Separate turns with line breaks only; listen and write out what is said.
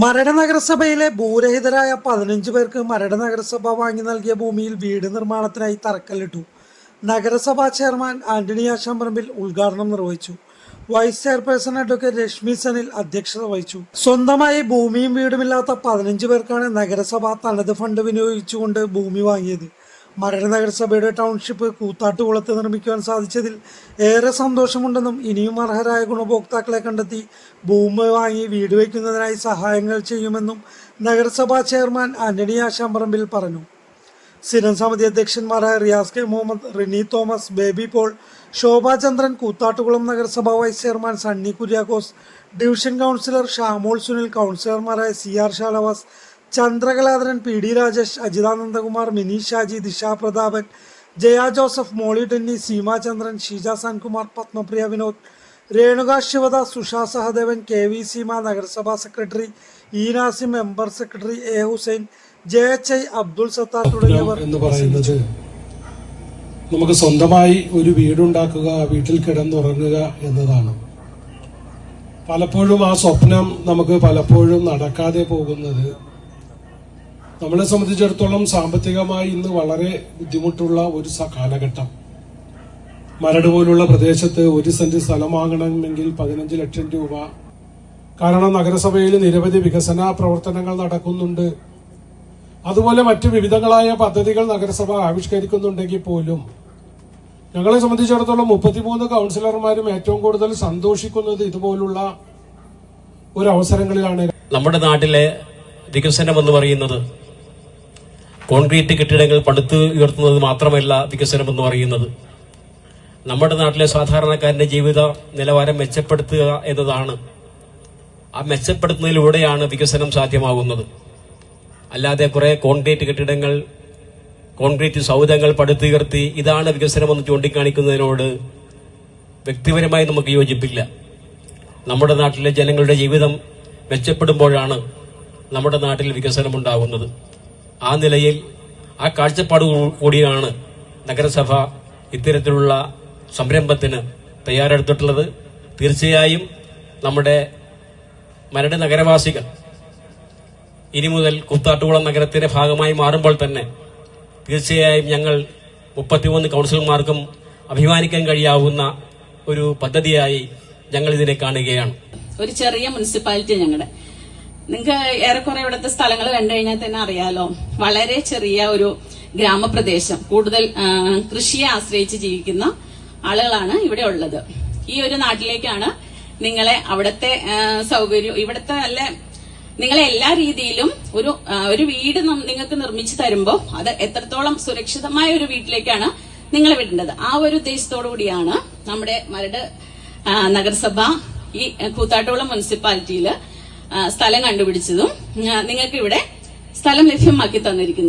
മരട് നഗരസഭയിലെ ഭൂരഹിതരായ പതിനഞ്ച് പേർക്ക് മരട് നഗരസഭ വാങ്ങി നൽകിയ ഭൂമിയിൽ വീട് നിർമ്മാണത്തിനായി തറക്കല്ലിട്ടു. നഗരസഭാ ചെയർമാൻ ആന്റണി ആശാമ്പറമ്പിൽ ഉദ്ഘാടനം നിർവഹിച്ചു. Vice chairperson advocate Reshmi Sanil അധ്യക്ഷത വഹിച്ചു. സ്വന്തമായി ഭൂമിയും വീടുമില്ലാത്ത പതിനഞ്ച് പേർക്കാണ് നഗരസഭ തനത് ഫണ്ട് വിനിയോഗിച്ചുകൊണ്ട് ഭൂമി വാങ്ങിയത്. മരട് നഗരസഭയുടെ ടൗൺഷിപ്പ് കൂത്താട്ടുകുളത്ത് നിർമ്മിക്കുവാൻ സാധിച്ചതിൽ ഏറെ സന്തോഷമുണ്ടെന്നും ഇനിയും അർഹരായ ഗുണഭോക്താക്കളെ കണ്ടെത്തി ഭൂമി വാങ്ങി വീട് വയ്ക്കുന്നതിനായി സഹായങ്ങൾ ചെയ്യുമെന്നും നഗരസഭാ ചെയർമാൻ ആന്റണി ആശാമ്പറമ്പിൽ പറഞ്ഞു. സ്ഥിരം സമിതി അധ്യക്ഷന്മാരായ റിയാസ് കെ മുഹമ്മദ് റിനി തോമസ് ബേബി പോൾ ശോഭാചന്ദ്രൻ കൂത്താട്ടുകുളം നഗരസഭാ vice chairman Sunny Kuriakose division councillor Shamol Sunil കൗൺസിലർമാരായ C R Shalavas Chandrakaladharan P. D. Rajesh Ajithanandakumar Mini Shaji Disha Prathapan Jaya Joseph Molly Tenny Seemachandran Sheeja Sankumar Padmapriya Vinod Renuka Sivadas Susha Sahadevan K. V. Seema നഗരസഭാ secretary E Nasim member secretary A. Hussain J. H. I Abdul Sathar തുടങ്ങിയവർ
എന്ന് പറയുന്നത് നമുക്ക് സ്വന്തമായി ഒരു വീടുണ്ടാക്കുക വീട്ടിൽ കിടന്നുറങ്ങുക എന്നതാണ്. പലപ്പോഴും ആ സ്വപ്നം നമുക്ക് പലപ്പോഴും നടക്കാതെ പോകുന്നത് നമ്മളെ സംബന്ധിച്ചിടത്തോളം സാമ്പത്തികമായി ഇന്ന് വളരെ ബുദ്ധിമുട്ടുള്ള ഒരു കാലഘട്ടം. മരട് പോലുള്ള പ്രദേശത്ത് ഒരു സെന്റ് സ്ഥലം വാങ്ങണമെങ്കിൽ പതിനഞ്ച് ലക്ഷം രൂപ. കാരണം നഗരസഭയിൽ നിരവധി വികസന പ്രവർത്തനങ്ങൾ നടക്കുന്നുണ്ട്. അതുപോലെ മറ്റു വിവിധങ്ങളായ പദ്ധതികൾ നഗരസഭ ആവിഷ്കരിക്കുന്നുണ്ടെങ്കിൽ പോലും ഞങ്ങളെ സംബന്ധിച്ചിടത്തോളം മുപ്പത്തിമൂന്ന് കൗൺസിലർമാരും ഏറ്റവും കൂടുതൽ സന്തോഷിക്കുന്നത് ഇതുപോലുള്ള ഒരു അവസരങ്ങളിലാണ്.
നമ്മുടെ നാട്ടിലെ വികസനം എന്ന് പറയുന്നത് കോൺക്രീറ്റ് കെട്ടിടങ്ങൾ പടുത്ത് ഉയർത്തുന്നത് മാത്രമല്ല വികസനം എന്ന് പറയുന്നത്. നമ്മുടെ നാട്ടിലെ സാധാരണക്കാരന്റെ ജീവിത നിലവാരം മെച്ചപ്പെടുത്തുക എന്നതാണ്. ആ മെച്ചപ്പെടുത്തുന്നതിലൂടെയാണ് വികസനം സാധ്യമാകുന്നത്. അല്ലാതെ കുറെ കോൺക്രീറ്റ് കെട്ടിടങ്ങൾ കോൺക്രീറ്റ് സൗധങ്ങൾ പടുത്തുയർത്തി ഇതാണ് വികസനമെന്ന് ചൂണ്ടിക്കാണിക്കുന്നതിനോട് വ്യക്തിപരമായി നമുക്ക് യോജിപ്പില്ല. നമ്മുടെ നാട്ടിലെ ജനങ്ങളുടെ ജീവിതം മെച്ചപ്പെടുമ്പോഴാണ് നമ്മുടെ നാട്ടിൽ വികസനം ഉണ്ടാകുന്നത് ആ നിലയിൽ ആ കാഴ്ചപ്പാട് കൂടിയാണ് നഗരസഭ ഇത്തരത്തിലുള്ള സംരംഭത്തിന് തയ്യാറെടുത്തിട്ടുള്ളത്. തീർച്ചയായും നമ്മുടെ മരട് നഗരവാസികൾ ഇനി മുതൽ കുത്താട്ടുകുളം നഗരത്തിന്റെ ഭാഗമായി മാറുമ്പോൾ തന്നെ തീർച്ചയായും ഞങ്ങൾ മുപ്പത്തിമൂന്ന് കൗൺസിലർമാർക്കും അഭിമാനിക്കാൻ കഴിയാവുന്ന ഒരു പദ്ധതിയായി ഞങ്ങൾ ഇതിനെ കാണുകയാണ്.
ഒരു ചെറിയ മുനിസിപ്പാലിറ്റി ഞങ്ങളുടെ നിങ്ങൾക്ക് ഏറെക്കുറെ ഇവിടുത്തെ സ്ഥലങ്ങൾ കണ്ടു കഴിഞ്ഞാൽ തന്നെ അറിയാലോ. വളരെ ചെറിയ ഒരു ഗ്രാമപ്രദേശം. കൂടുതൽ കൃഷിയെ ആശ്രയിച്ച് ജീവിക്കുന്ന ആളുകളാണ് ഇവിടെ ഉള്ളത്. ഈ ഒരു നാട്ടിലേക്കാണ് നിങ്ങളെ അവിടത്തെ സൗകര്യം ഇവിടുത്തെ നല്ല നിങ്ങളെ എല്ലാ രീതിയിലും ഒരു ഒരു വീട് നിങ്ങൾക്ക് നിർമ്മിച്ചു തരുമ്പോൾ അത് എത്രത്തോളം സുരക്ഷിതമായ ഒരു വീട്ടിലേക്കാണ് നിങ്ങളെ വിടേണ്ടത്. ആ ഒരു ഉദ്ദേശത്തോടു കൂടിയാണ് നമ്മുടെ മരട് നഗരസഭ ഈ കൂത്താട്ടുകുളം മുനിസിപ്പാലിറ്റിയിൽ സ്ഥലം കണ്ടുപിടിച്ചതും നിങ്ങൾക്ക് ഇവിടെ സ്ഥലം ലഭ്യമാക്കി തന്നിരിക്കുന്നത്.